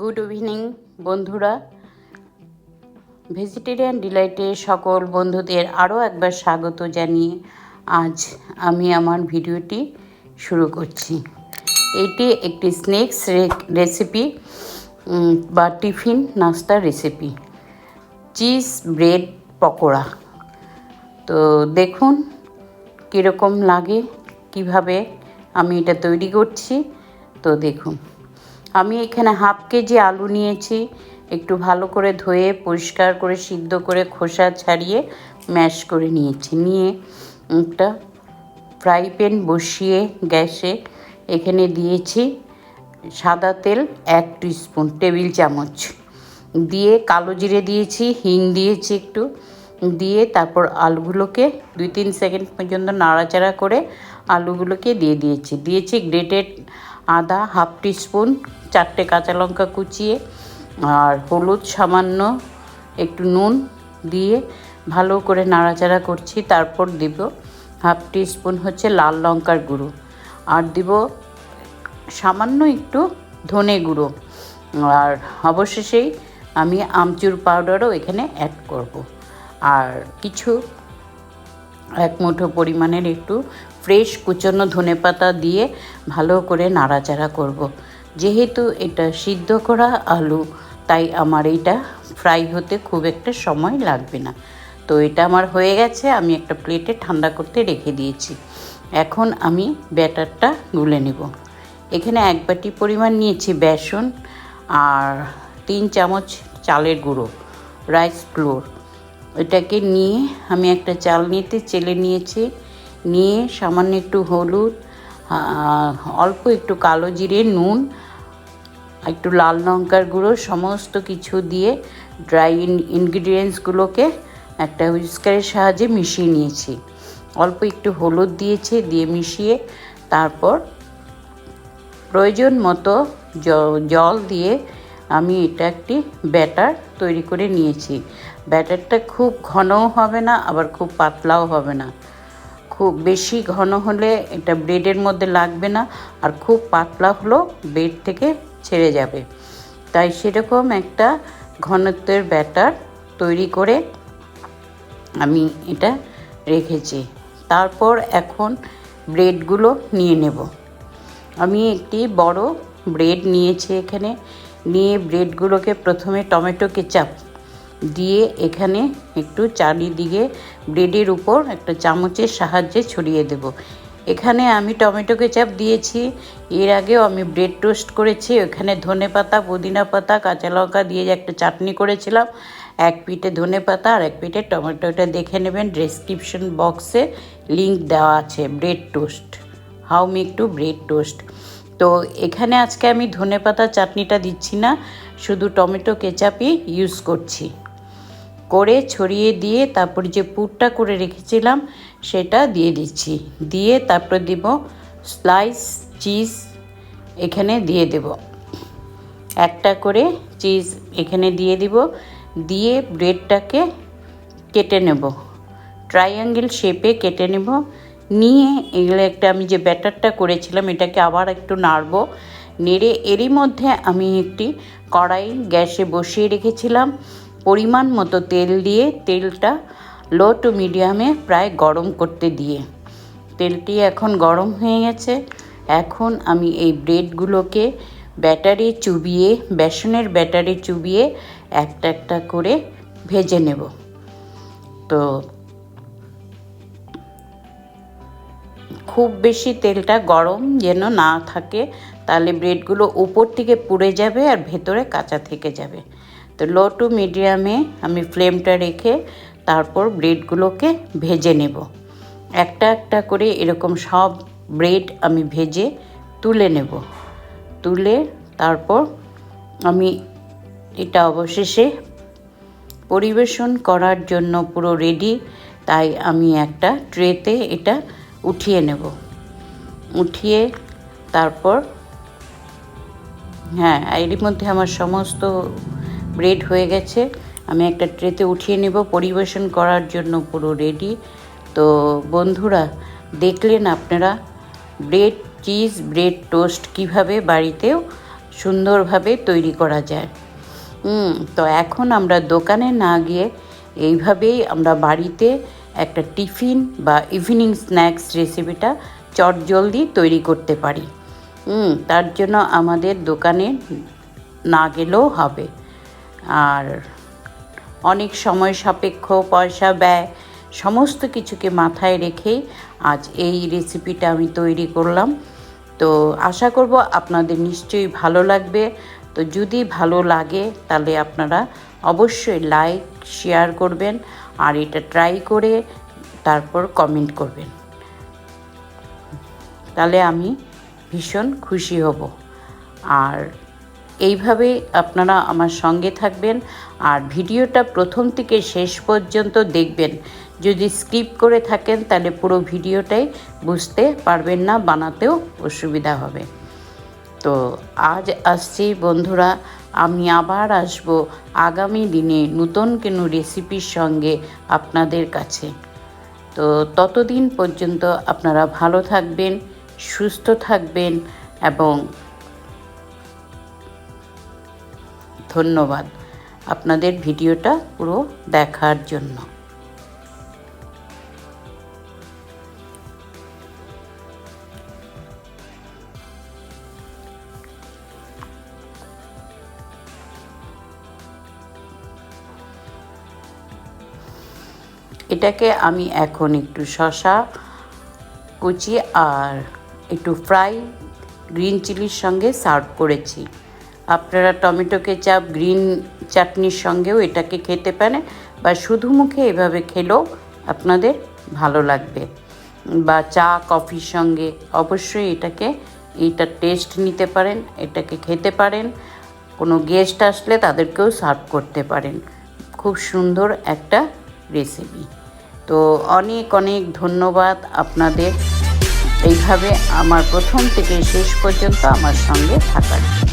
Good evening বন্ধুরা। Vegetarian ডিলাইটে সকল বন্ধুদের আরও একবার স্বাগত জানিয়ে আজ আমি আমার ভিডিওটি শুরু করছি। এটি একটি স্ন্যাক্স রেসিপি বা টিফিন নাস্তার রেসিপি চিজ ব্রেড পকোড়া। তো দেখুন কীরকম লাগে, কীভাবে আমি এটা তৈরি করছি। তো দেখুন। আমি এখানে হাফ কেজি আলু নিয়েছি। একটু ভালো করে ধুয়ে, পরিষ্কার করে, সিদ্ধ করে, খোসা ছাড়িয়ে ম্যাশ করে নিয়েছি। নিয়ে একটা ফ্রাই প্যান বসিয়ে গ্যাসে এখানে দিয়েছি সাদা তেল এক স্পুন টেবিল চামচ। দিয়ে কালো জিরে দিয়েছি, হিং দিয়েছি একটু। দিয়ে তারপর আলুগুলোকে দুই তিন সেকেন্ড পর্যন্ত নাড়াচাড়া করে আলুগুলোকে দিয়ে দিয়েছি। দিয়েছি গ্রেটেড আদা হাফ স্পুন চারটে কাঁচা লঙ্কা কুচিয়ে আর হলুদ সামান্য একটু নুন দিয়ে ভালো করে নাড়াচাড়া করছি, তারপর দিব হাফ স্পুন হচ্ছে লাল লঙ্কার গুঁড়ো। আর দিব সামান্য একটু ধনে গুঁড়ো। আর অবশেষেই আমি আমচুর পাউডারও এখানে অ্যাড করব। আর কিছু এক মুঠো পরিমাণের একটু ফ্রেশ কুচনো ধনে পাতা দিয়ে ভালো করে নাড়াচাড়া করব। যেহেতু এটা সিদ্ধ করা আলু, তাই আমার এইটা ফ্রাই হতে খুব একটা সময় লাগবে না। তো এটা আমার হয়ে গেছে, আমি একটা প্লেটে ঠান্ডা করতে রেখে দিয়েছি। এখন আমি ব্যাটারটা গুলে নেব। এখানে এক বাটি পরিমাণ নিয়েছি বেসন আর তিন চামচ চালের গুঁড়ো, রাইস ফ্লোর। এটাকে নিয়ে আমি একটা চাল নিতে চেলে নিয়েছি, নিয়ে সামান্য একটু হলুদ অল্প একটু কালো জিরে, নুন, একটু লাল লঙ্কার গুঁড়ো, সমস্ত কিছু দিয়ে ড্রাই ইনগ্রিডিয়েন্টসগুলোকে একটা হুইস্কারের সাহায্যে মিশিয়ে নিয়েছি। অল্প একটু হলুদ দিয়েছি, দিয়ে মিশিয়ে তারপর প্রয়োজন মতো জল দিয়ে আমি এটা একটি ব্যাটার তৈরি করে নিয়েছি। ব্যাটারটা খুব ঘনও হবে না, আবার খুব পাতলাও হবে না। খুব বেশি ঘন হলে এটা ব্রেডের মধ্যে লাগবে না আর খুব পাতলা হলেও ব্রেড থেকে ছেড়ে যাবে। তাই সেরকম একটা ঘনত্বের ব্যাটার তৈরি করে আমি এটা রেখেছি। তারপর এখন ব্রেডগুলো নিয়ে নেব। আমি একটি বড় ব্রেড নিয়েছি এখানে। নিয়ে ব্রেডগুলোকে প্রথমে টমেটো কেচাপ দিয়ে এখানে একটু চারিদিকে ব্রেডের উপর একটা চামচের সাহায্যে ছড়িয়ে দেব। এখানে আমি টমেটো কেচাপ দিয়েছি। এর আগেও আমি ব্রেড টোস্ট করেছি। ওখানে ধনে পাতা, পুদিনা পাতা, কাঁচা লঙ্কা দিয়ে একটা চাটনি করেছিলাম। এক পিঠে ধনে পাতা আর এক পিঠে টমেটোটা দেখে নেবেন ডেসক্রিপশন বক্সে লিংক দেওয়া আছে, bread toast. How make to bread toast. তো এখানে আজকে আমি ধনে পাতা চাটনিটা দিচ্ছি না, শুধু টমেটো কেচাপই ইউজ করছি। করে ছড়িয়ে দিয়ে তারপর যে পুরটা করে রেখেছিলাম, সেটা দিয়ে দিচ্ছি। দিয়ে তারপর দিব স্লাইস চিজ এখানে দিয়ে দেব। একটা করে চিজ এখানে দিয়ে দিব। দিয়ে ব্রেডটাকে কেটে নেব। ট্রাইঅ্যাঙ্গেল শেপে কেটে নেব। নিয়ে এগুলো একটা আমি যে ব্যাটারটা করেছিলাম, এটাকে আবার একটু নাড়বো। নেড়ে এরই মধ্যে আমি একটি কড়াই গ্যাসে বসিয়ে রেখেছিলাম। পরিমাণ মতো তেল দিয়ে তেলটা লো টু মিডিয়ামে প্রায় গরম করতে দিয়ে। তেলটি এখন গরম হয়ে গেছে। এখন আমি এই ব্রেডগুলোকে ব্যাটারে চুবিয়ে, বেসনের ব্যাটারে চুবিয়ে একটা একটা করে ভেজে নেব। তো খুব বেশি তেলটা গরম যেন না থাকে, তাহলে ব্রেডগুলো উপর থেকে পুড়ে যাবে আর ভেতরে কাঁচা থেকে যাবে। তো লো টু মিডিয়ামে আমি ফ্লেমটা রেখে তারপর ব্রেডগুলোকে ভেজে নেব। একটা একটা করে এরকম সব ব্রেড আমি ভেজে তুলে নেব। তুলে তারপর আমি এটা অবশেষে পরিবেশন করার জন্য পুরো রেডি তাই আমি একটা ট্রেতে এটা উঠিয়ে নেব। উঠিয়ে তারপর হ্যাঁ এরই মধ্যে আমার সমস্ত ব্রেড হয়ে গেছে। আমি একটা ট্রেতে উঠিয়ে নেব, পরিবেশন করার জন্য পুরো রেডি। তো বন্ধুরা, দেখলেন আপনারা, ব্রেড, চিজ, ব্রেড টোস্ট কীভাবে বাড়িতেও সুন্দরভাবে তৈরি করা যায়। তো এখন আমরা দোকানে না গিয়ে এইভাবেই আমরা বাড়িতে একটা টিফিন বা ইভিনিং স্ন্যাক্স রেসিপিটা চটজলদি তৈরি করতে পারি। তার জন্য আমাদের দোকানে না গেলেও হবে। আর অনেক সময় সাপেক্ষ, পয়সা, ব্যয়, সমস্ত কিছুকে মাথায় রেখেই আজ এই রেসিপিটা আমি তৈরি করলাম। তো আশা করব আপনাদের নিশ্চয়ই ভালো লাগবে। তো যদি ভালো লাগে, তাহলে আপনারা অবশ্যই লাইক শেয়ার করবেন আর এটা ট্রাই করে তারপর কমেন্ট করবেন। তাহলে আমি ভীষণ খুশি হব। আর এইভাবে আপনারা আমার সঙ্গে থাকবেন আর ভিডিওটা প্রথম থেকে শেষ পর্যন্ত দেখবেন। যদি স্কিপ করে থাকেন, তাহলে পুরো ভিডিওটাই বুঝতে পারবেন না, বানাতেও অসুবিধা হবে। তো আজ আসছি বন্ধুরা, আমি আবার আসব আগামী দিনে নতুন কোনো রেসিপির সঙ্গে আপনাদের কাছে। তো ততদিন পর্যন্ত আপনারা ভালো থাকবেন, সুস্থ থাকবেন এবং ধন্যবাদ। আপনাদের ভিডিওটা পুরো দেখার জন্য। এটাকে আমি এখন একটু শশা কুচি আর একটু ফ্রাই গ্রিন চিলির সঙ্গে সার্ভ করেছি। আপনারা টমেটো কেচাপ, গ্রিন চাটনির সঙ্গেও এটাকে খেতে পারেন বা শুধু মুখে এভাবে খেলেও আপনাদের ভালো লাগবে। বা চা, কফির সঙ্গে অবশ্যই এটাকে এইটা টেস্ট নিতে পারেন, এটাকে খেতে পারেন। কোনো গেস্ট আসলে তাদেরকেও সার্ভ করতে পারেন। খুব সুন্দর একটা রেসিপি তো অনেক অনেক ধন্যবাদ আপনাদের। এইভাবে আমার প্রথম থেকে শেষ পর্যন্ত আমার সঙ্গে থাকার।